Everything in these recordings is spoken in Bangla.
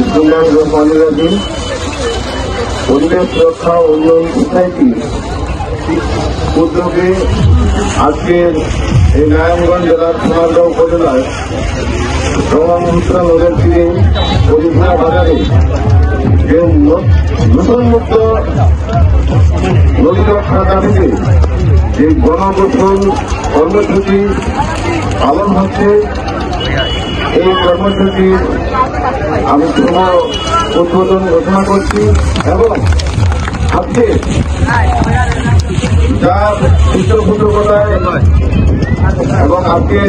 বিসমিল্লাহির পরিবেশ রক্ষা উন্নয়ন সোসাইটি উদ্যোগে আজকের এই নারায়ণগঞ্জ জেলার সোনারগাঁও উপজেলার ব্রহ্মপুত্র নদের তীরে পরিধা বাজারে যে দূষণমুক্ত নদী রক্ষার দাবিতে যে গণগোসল কর্মসূচি পালন হচ্ছে। এই কর্মসূচির আমি শুভ উদ্বোধন ঘোষণা করছি এবং আজকে যার পৃষ্ঠপোষকতায় এবং আজকে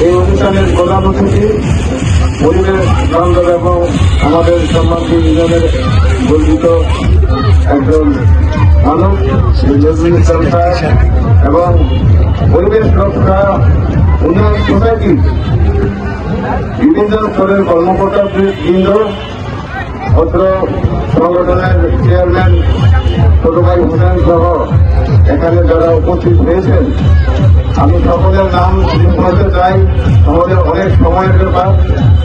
এই অনুষ্ঠানের প্রধান অতিথি, পরিবেশ বান্ধব এবং আমাদের সম্মানিত ইউনিয়নের গর্বিত একজন মানুষ এবং পরিবেশ রক্ষা উন্নয়ন সোসাইটি বিভিন্ন স্তরের কর্মকর্তা বৃন্দ অত্র সংগঠনের চেয়ারম্যান ছোট ভাই হোসেন সহ এখানে যারা উপস্থিত হয়েছেন আমি সকলের নাম বলতে চাই। আমাদের অনেক সময়ের ব্যাপার।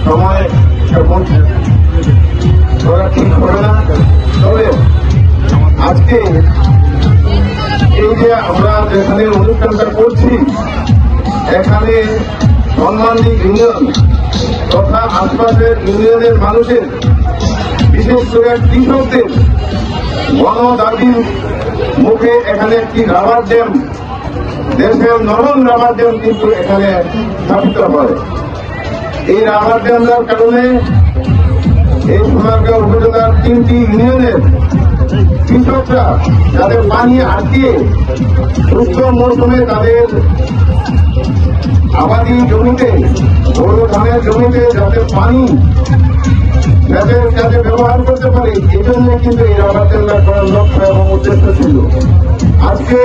সময় এখন করা ঠিক হবে না। তবে আজকে এই যে আমরা যেখানে অনুষ্ঠানটা করছি এখানে সম্মানী ইউনিয়ন তথা আশপাশের ইউনিয়নের মানুষের, বিশেষ করে কৃষকদের গণ দাবির মুখে এখানে একটি রাবার ড্যাম, দেশের নরম রাবার ড্যাম কিন্তু এখানে স্থাপিত হয়। এই রাবার ড্যামের কারণে এই সোনারগাঁও উপজেলার তিনটি ইউনিয়নের কৃষকরা যাদের পানি আটকে শুষ্ক মৌসুমে তাদের আবাদি জমিতে, বড় ধানের জমিতে যাতে পানি যাতে যাতে ব্যবহার করতে পারে এই জন্য কিন্তু এই রাবার টেন্ডার করার লক্ষ্য এবং উদ্দেশ্য ছিল। আজকে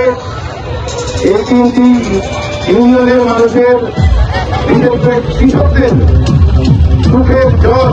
এই তিনটি ইউনিয়নের মানুষের, বিশেষ করে কৃষকদের সুখের জল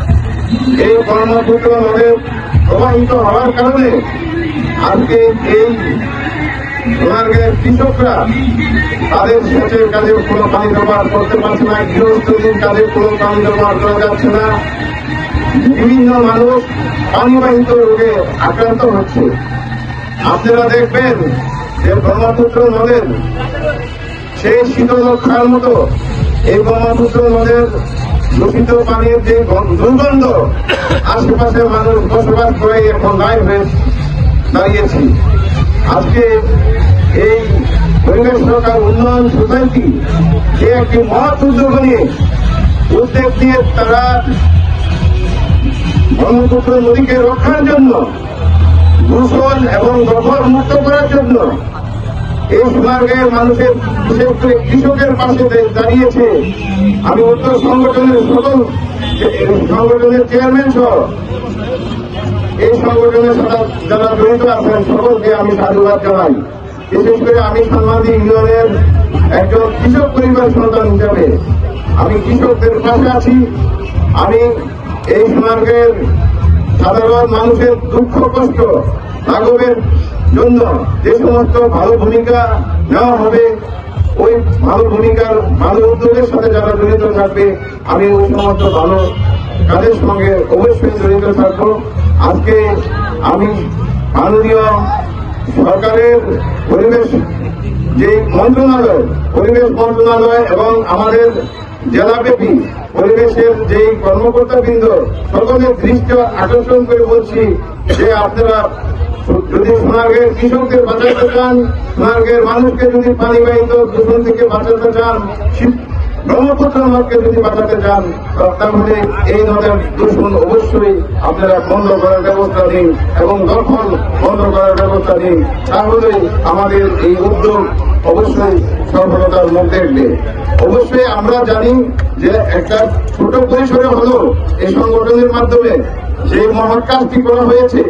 এই কর্মসূত্র নদে প্রবাহিত হওয়ার কারণে আজকে এই সোনারগাঁয়ের কৃষকরা তাদের সেচের কাজে কোনো পানি ব্যবহার করতে পারছে না গৃহস্থলীর কাজে কোনো পানি ব্যবহার করা যাচ্ছে না। বিভিন্ন মানুষ পানিবাহিত রোগে আক্রান্ত হচ্ছে। আপনারা দেখবেন যে ব্রহ্মপুত্র নদের সেই শীতল খাওয়ার মতো এই ব্রহ্মপুত্র নদের দূষিত পানির যে দুর্গন্ধ, আশেপাশের মানুষ বসবাস করে এখন নাই হয়ে দাঁড়িয়েছি। আজকে এই পরিবেশ সরকার উন্নয়ন সোসাইটি যে একটি মহৎ উদ্যোগ নিয়ে উদ্যোগ দিয়ে তারা ব্রহ্মপুত্র নদীকে রক্ষার জন্য দূষণ এবং দখল মুক্ত করার জন্য এই সোনারগাঁয়ের মানুষের বিশেষ করে কৃষকের পাশে দাঁড়িয়েছে আমি উত্তর সংগঠনের সকল সংগঠনের চেয়ারম্যান সহ, এই সংগঠনের সাথে যারা জড়িত আছেন, সকলকে আমি সাধুবাদ জানাই। বিশেষ করে আমি সাংবাদিক ইউনিয়নের একজন কৃষক পরিবার সন্তান হিসাবে। আমি কৃষকদের পাশে আছি। আমি এই সোনারগাঁয়ের সাধারণ মানুষের দুঃখ, কষ্ট লাঘবের জন্য যে সমস্ত ভালো ভূমিকা নেওয়া হবে, ওই ভালো ভূমিকার ভালো উদ্যোগের সাথে যারা জড়িত থাকবে, আমি ওই সমস্ত ভালো কাজের সঙ্গে অবশ্যই জড়িত থাকব। আজকে আমি মাননীয় সরকারের পরিবেশ, যে মন্ত্রণালয়, পরিবেশ মন্ত্রণালয় এবং আমাদের জেলাব্যাপী পরিবেশের যে কর্মকর্তা বৃন্দ সকলের দৃষ্টি আকর্ষণ করে বলছি যে আপনারা যদি সোনারগাঁয়ের কৃষকদের বাঁচাতে চান সোনারগাঁয়ের মানুষকে যদি পানিবাহিত দূষণ থেকে বাঁচাতে চান ব্রহ্মপুত্র যদি বাঁচাতে চান তাহলে এই নদের দূষণ অবশ্যই আপনারা বন্ধ করার ব্যবস্থা নিন এবং বন্ধ করার ব্যবস্থা নিন। তাহলে আমাদের এই উদ্যোগ অবশ্যই সফলতার মুখ দেখবে অবশ্যই আমরা জানি যে একটা ছোট পরিসরে হলো এই সংগঠনের মাধ্যমে যে মহৎ কাজটি করা হয়েছে?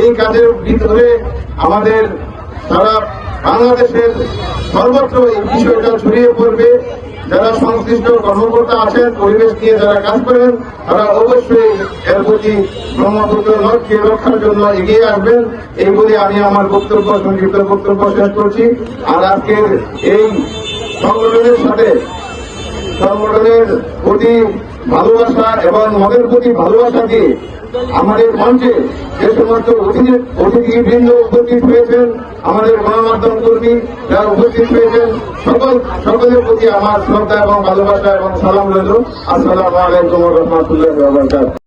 এই কাজের ভিতরে আমাদের সারা বাংলাদেশের সর্বত্র এই বিষয়টা ছড়িয়ে পড়বে। যারা সংশ্লিষ্ট কর্মকর্তা আছেন, পরিবেশ নিয়ে যারা কাজ করেন, তারা অবশ্যই এর প্রতি ব্রহ্মপুত্র নদকে রক্ষার জন্য এগিয়ে আসবেন। এই বলে আমি আমার বক্তব্য, সংক্ষিপ্ত বক্তব্য শেষ করছি। আর আজকের এই সংগঠনের সাথে সংগঠনের প্রতি ভালোবাসা এবং মদের প্রতি ভালোবাসা দিয়ে আমাদের মঞ্চে যে সমস্ত অতিথি অতিথিবৃন্দ উপস্থিত হয়েছেন, আমাদের গণমাধ্যম কর্মী যারা উপস্থিত হয়েছেন, সকল সকলের প্রতি আমার শ্রদ্ধা এবং ভালোবাসা এবং সালাম রইল। আসসালামু আলাইকুম রহমতুল্লাহ